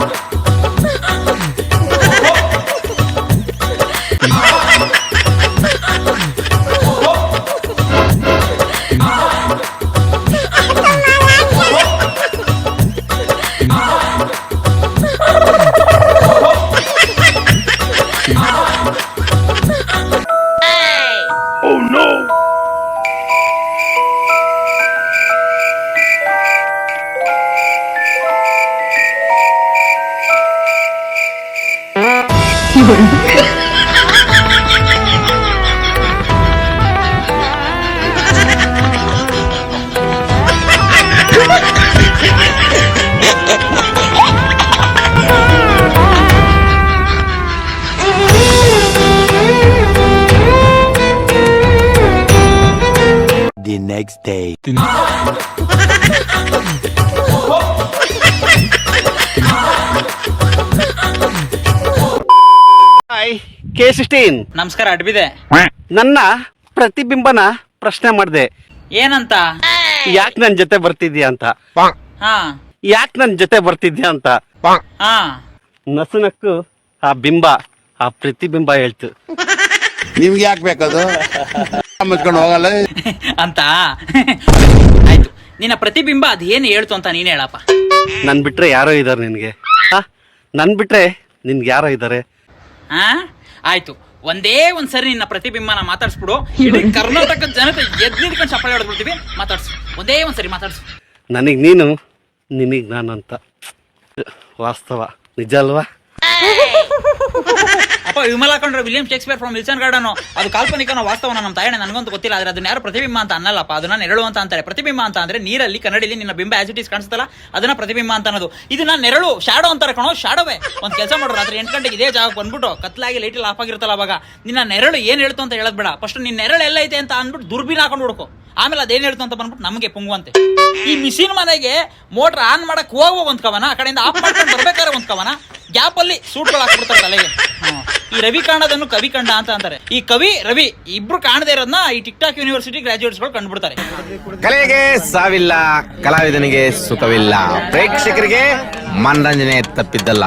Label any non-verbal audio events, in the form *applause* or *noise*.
But The next day. *laughs* K sixteen. ನಮಸ್ಕಾರ ಅಡ್ಬಿದೆ. ನನ್ನ ಪ್ರತಿಬಿಂಬನ ಪ್ರಶ್ನೆ ಮಾಡಿದೆ. ಏನಂತ? ಯಾಕೆ ನನ್ನ ಜೊತೆ ಬರ್ತಿದ್ಯಾ ಅಂತ. ಹಾ. ಯಾಕೆ ನನ್ನ ಜೊತೆ ಬರ್ತಿದ್ಯಾ ಅಂತ. ಹಾ. ನಸುನಕ್ಕು ಆ ಬಿಂಬ ಆ ಪ್ರತಿಬಿಂಬ ಹೇಳ್ತು. ನಿಮ್ಗೆ ಯಾಕೆ ಬೇಕದು? *laughs* ಮುಚ್ಕೊಂಡು ಹೋಗಲ್ಲ. ಅಂತ. ಆಯ್ತು. ನಿನ್ನ ಪ್ರತಿಬಿಂಬ ಅದೇನು ಹೇಳ್ತು ಅಂತ ನೀನ್ ಹೇಳಪ್ಪ. ನನ್ ಬಿಟ್ರೆ ಯಾರೋ ಇದಾರೆ ನಿನ್ಗೆ? ಹಾ? ನನ್ ಬಿಟ್ರೆ ನಿನ್ಗೆ ಯಾರೋ ಇದಾರೆ? ಹಾ? ಆಯ್ತು. ಒಂದೇ ಒಂದ್ ಸರಿ ನಿನ್ನ ಪ್ರತಿಬಿಂಬನ ಮಾತಾಡ್ಸ್ಬಿಡು. ಇಡೀ. ಕರ್ನಾಟಕದ ಜನತೆ ಎದ್ ನಿಂತ್ಕೊಂಡು ಚಪ್ಪಾಳೆ ಹೊಡೆದ್ಬಿಡ್ತೀವಿ ಮಾತಾಡ್ಸು. ಒಂದೇ ಒಂದ್ ಸರಿ ಮಾತಾಡ್ಸು. ನನಗ್ ನೀನು ನಿನಗ್ ನಾನು ಅಂತ ವಾಸ್ತವ. ನಿಜ ಅಲ್ವಾ? ವಿಮಲ ಹಾಕೊಂಡ್ರೆ William Shakespeare from Wilson Garden. ಅದು ಕಾಲ್ಪನಿಕನ ವಾಸ್ತವನ ನಮ್ಮ ತಾಯಣ್ಣ, ನನಗಂತೂ ಗೊತ್ತಿಲ್ಲ, ಆದ್ರೆ ಅದನ್ನ ಯಾರು ಪ್ರತಿಬಿಂಬ ಅಂತ ಅನ್ನಲ್ಲಪ್ಪ. ಅದನ್ನ ನೆರಳು ಅಂತ ಅಂತಾರೆ. ಪ್ರತಿಬಿಂಬ ಅಂತ ಅಂದ್ರೆ ನೀರಲ್ಲಿ ಕನ್ನಡಿಲಿ ನಿನ್ನ ಬಿಂಬ ಆಸ್ ಇಟ್ ಇಸ್ ಕಾಣಿಸ್ತಲ್ಲ ಅದನ್ನ ಪ್ರತಿಬಿಂಬ ಅಂತ ಅನ್ನೋದು. ಇದನ್ನ ನೆರಳು ಶಾಡೋ ಅಂತಾರೆ ಕಣೋ ಶಾಡೋವೆ ಒಂದು ಕೆಲಸ ಮಾಡೋರು ರಾತ್ರಿ ಎಂಟು ಗಂಟೆಗೆ ಇದೇ ಜಾಗಕ್ಕೆ ಬಂದ್ಬಿಟ್ಟು ಕತ್ಲಾಗಿ ಲೈಟ್ ಆಫ್ ಆಗಿರ್ತಲ್ಲ ಅವಾಗ, ನಿನ್ನ ನೆರಳು ಏನ್ ಹೇಳ್ತು ಅಂತ ಹೇಳದ್ ಬೇಡ. ಫಸ್ಟ್ ನಿನ್ನ ನೆರಳು ಎಲ್ಲ ಐತೆ ಅಂತ ಅಂದ್ಬಿಟ್ಟು ದುರ್ಬೀನ್ ಹಾಕೊಂಡು ಹುಡುಕು. ಆಮೇಲೆ ಅದೇನ್ ಹೇಳ್ತು ಅಂತ ಬಂದ್ಬಿಟ್ಟು ನಮಗೆ ಪುಂಗುವಂತೆ. ಈ ಮಿಷಿನ್ ಮನೆಗೆ ಮೋಟರ್ ಆನ್ ಮಾಡಕ್ ಹೋಗುವ ಒಂದ್ ಕವನ, ಆ ಕಡೆಯಿಂದ ಆಫ್ ಮಾಡ್ಕೊಂಡು ಬರ್ಬೇಕಾದ್ರೆ ಒಂದ್ ಕವನ, ಗ್ಯಾಪ್ ಅಲ್ಲಿ ಸೂಟ್ಗಳು ಹಾಕ್ಬಿಡ್ತಾರೆ ತಲೆಗೆ. ಈ ರವಿ ಕಾಣೋದನ್ನು ಕವಿ ಕಂಡ ಅಂತ ಅಂತಾರೆ. ಈ ಕವಿ, ರವಿ ಇಬ್ರು ಕಾಣದೇ ಇರೋದನ್ನ ಈ ಟಿಕ್ ಟಾಕ್ ಯೂನಿವರ್ಸಿಟಿ ಗ್ರಾಜುಯೇಟ್ಸ್ಗಳು ಕಂಡುಬಿಡ್ತಾರೆ. ಕಲೆಗೆ ಸಾವಿಲ್ಲ, ಕಲಾವಿದನಿಗೆ ಸುಖವಿಲ್ಲ. ಪ್ರೇಕ್ಷಕರಿಗೆ ಮನರಂಜನೆ ತಪ್ಪಿದ್ದಲ್ಲ?